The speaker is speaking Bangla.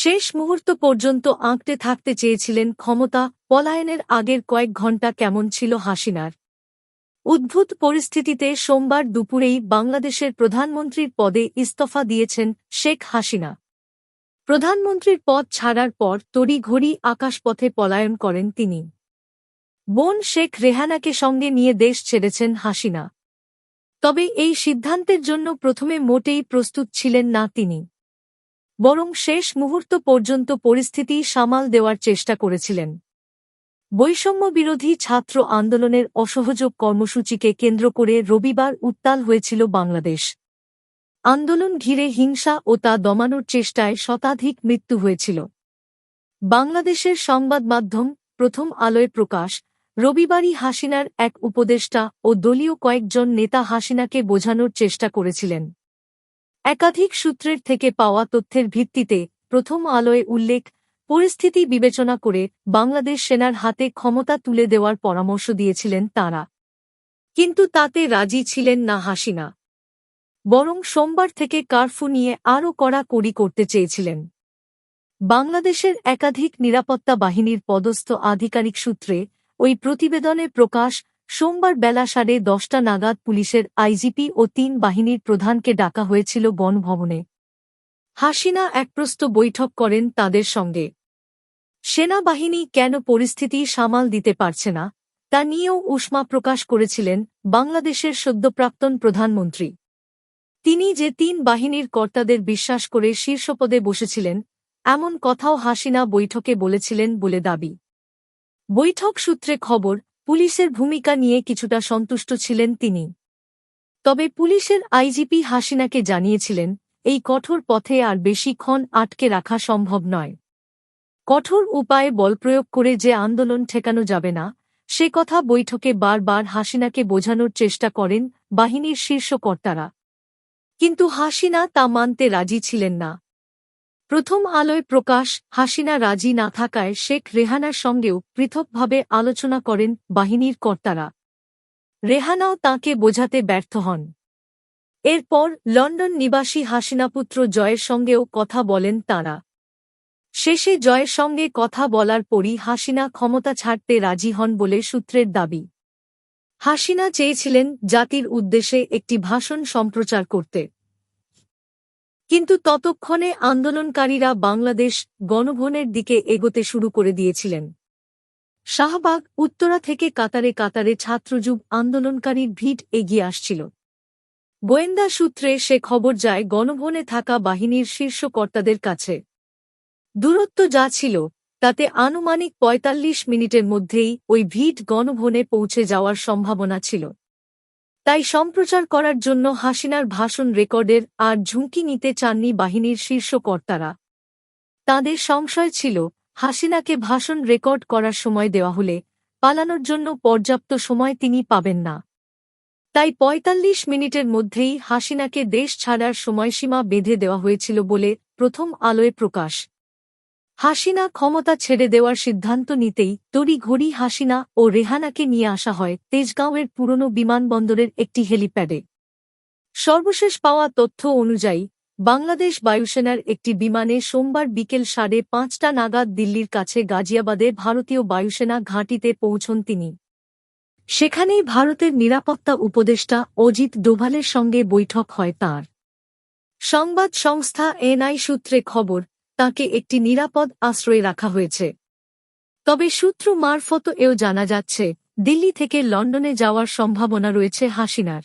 শেষ মুহূর্ত পর্যন্ত আঁকড়ে থাকতে চেয়েছিলেন ক্ষমতা, পলায়নের আগের কয়েক ঘণ্টা কেমন ছিল হাসিনার। উদ্ভূত পরিস্থিতিতে সোমবার দুপুরেই বাংলাদেশের প্রধানমন্ত্রীর পদে ইস্তফা দিয়েছেন শেখ হাসিনা। প্রধানমন্ত্রীর পদ ছাড়ার পর তড়িঘড়ি আকাশপথে পলায়ন করেন তিনি। বোন শেখ রেহানাকে সঙ্গে নিয়ে দেশ ছেড়েছেন হাসিনা। তবে এই সিদ্ধান্তের জন্য প্রথমে মোটেই প্রস্তুত ছিলেন না তিনি। বরং শেষ মুহূর্ত পর্যন্ত পরিস্থিতি সামাল দেওয়ার চেষ্টা করেছিলেন। বৈষম্য বিরোধী ছাত্র আন্দোলনের অসহযোগ কর্মসূচিকে কেন্দ্র করে রবিবার উত্তাল হয়েছিল বাংলাদেশ। আন্দোলন ঘিরে হিংসা ও তা দমানোর চেষ্টায় শতাধিক মৃত্যু হয়েছিল। বাংলাদেশের সংবাদ মাধ্যম প্রথম আলোয় প্রকাশ, রবিবারই হাসিনার এক উপদেষ্টা ও দলীয় কয়েকজন নেতা হাসিনাকে বোঝানোর চেষ্টা করেছিলেন। একাধিক সূত্রের থেকে পাওয়া তথ্যের ভিত্তিতে প্রথম আলোয় উল্লেখ, পরিস্থিতি বিবেচনা করে বাংলাদেশ সেনার হাতে ক্ষমতা তুলে দেওয়ার পরামর্শ দিয়েছিলেন তাঁরা। কিন্তু তাতে রাজি ছিলেন না হাসিনা। বরং সোমবার থেকে কারফু নিয়ে আরও কড়াকড়ি করতে চেয়েছিলেন। বাংলাদেশের একাধিক নিরাপত্তা বাহিনীর পদস্থ আধিকারিক সূত্রে ওই প্রতিবেদনে প্রকাশ সোমবার বেলা সাড়ে দশটা নাগাদ পুলিশের আইজিপি ও তিন বাহিনীর প্রধানকে ডাকা হয়েছিল বনভবনে। হাসিনা একপ্রস্ত বৈঠক করেন তাদের সঙ্গে। সেনাবাহিনী কেন পরিস্থিতি সামাল দিতে পারছে না, তা নিয়েও উষ্মা প্রকাশ করেছিলেন বাংলাদেশের সদ্যপ্রাক্তন প্রধানমন্ত্রী। তিনি যে তিন বাহিনীর কর্তাদের বিশ্বাস করে শীর্ষপদে বসেছিলেন, এমন কথাও হাসিনা বৈঠকে বলেছিলেন বলে দাবি। বৈঠক সূত্রে খবর পুলিশের ভূমিকা নিয়ে কিছুটা সন্তুষ্ট ছিলেন তিনি। তবে পুলিশের আইজিপি হাসিনাকে জানিয়েছিলেন, এই কঠোর পথে আর বেশিক্ষণ আটকে রাখা সম্ভব নয়। কঠোর উপায়ে বল প্রয়োগ করে যে আন্দোলন ঠেকানো যাবে না, সে কথা বৈঠকে বারবার হাসিনাকে বোঝানোর চেষ্টা করেন বাহিনীর শীর্ষ কর্তারা। কিন্তু হাসিনা তা মানতে রাজি ছিলেন না। প্রথম আলোয় প্রকাশ, হাসিনা রাজি না থাকায় শেখ রেহানার সঙ্গেও পৃথকভাবে আলোচনা করেন বাহিনীর কর্তারা। রেহানাও তাকে বোঝাতে ব্যর্থ হন। এরপর লন্ডন নিবাসী হাসিনাপুত্র জয়ের সঙ্গেও কথা বলেন তাঁরা। শেষে জয়ের সঙ্গে কথা বলার পরই হাসিনা ক্ষমতা ছাড়তে রাজি হন বলে সূত্রের দাবি। হাসিনা চেয়েছিলেন জাতির উদ্দেশ্যে একটি ভাষণ সম্প্রচার করতে। কিন্তু ততক্ষণে আন্দোলনকারীরা বাংলাদেশ গণভনের দিকে এগোতে শুরু করে দিয়েছিলেন। শাহবাগ, উত্তরা থেকে কাতারে কাতারে ছাত্রযুগ আন্দোলনকারীর ভিড় এগিয়ে আসছিল। গোয়েন্দা সূত্রে সে খবর যায় গণভনে থাকা বাহিনীর শীর্ষ কর্তাদের কাছে। দূরত্ব যা ছিল, তাতে আনুমানিক ৪৫ মিনিটের মধ্যেই ওই ভিড় গণভনে পৌঁছে যাওয়ার সম্ভাবনা ছিল। তাই সম্প্রচার করার জন্য হাসিনার ভাষণ রেকর্ডের আর ঝুঁকি নিতে চাননি বাহিনীর শীর্ষ কর্তারা। তাঁদের সংশয় ছিল, হাসিনাকে ভাষণ রেকর্ড করার সময় দেওয়া হলে পালানোর জন্য পর্যাপ্ত সময় তিনি পাবেন না। তাই ৪৫ মিনিটের মধ্যেই হাসিনাকে দেশ ছাড়ার সময়সীমা বেঁধে দেওয়া হয়েছিল বলে প্রথম আলোয় প্রকাশ। হাসিনা ক্ষমতা ছেড়ে দেওয়ার সিদ্ধান্ত নিতেই তড়িঘড়ি হাসিনা ও রেহানাকে নিয়ে আসা হয় তেজগাঁওয়ের পুরনো বিমানবন্দরের একটি হেলিপ্যাডে। সর্বশেষ পাওয়া তথ্য অনুযায়ী, বাংলাদেশ বায়ুসেনার একটি বিমানে সোমবার বিকেল সাড়ে পাঁচটা নাগাদ দিল্লির কাছে গাজিয়াবাদে ভারতীয় বায়ুসেনা ঘাঁটিতে পৌঁছন তিনি। সেখানেই ভারতের নিরাপত্তা উপদেষ্টা অজিত ডোভালের সঙ্গে বৈঠক হয় তার। সংবাদ সংস্থা এনআই সূত্রে খবর তাকে একটি নিরাপদ আশ্রয়ে রাখা হয়েছে। তবে সূত্র মারফত এও জানা যাচ্ছে, দিল্লি থেকে লন্ডনে যাওয়ার সম্ভাবনা রয়েছে হাসিনার।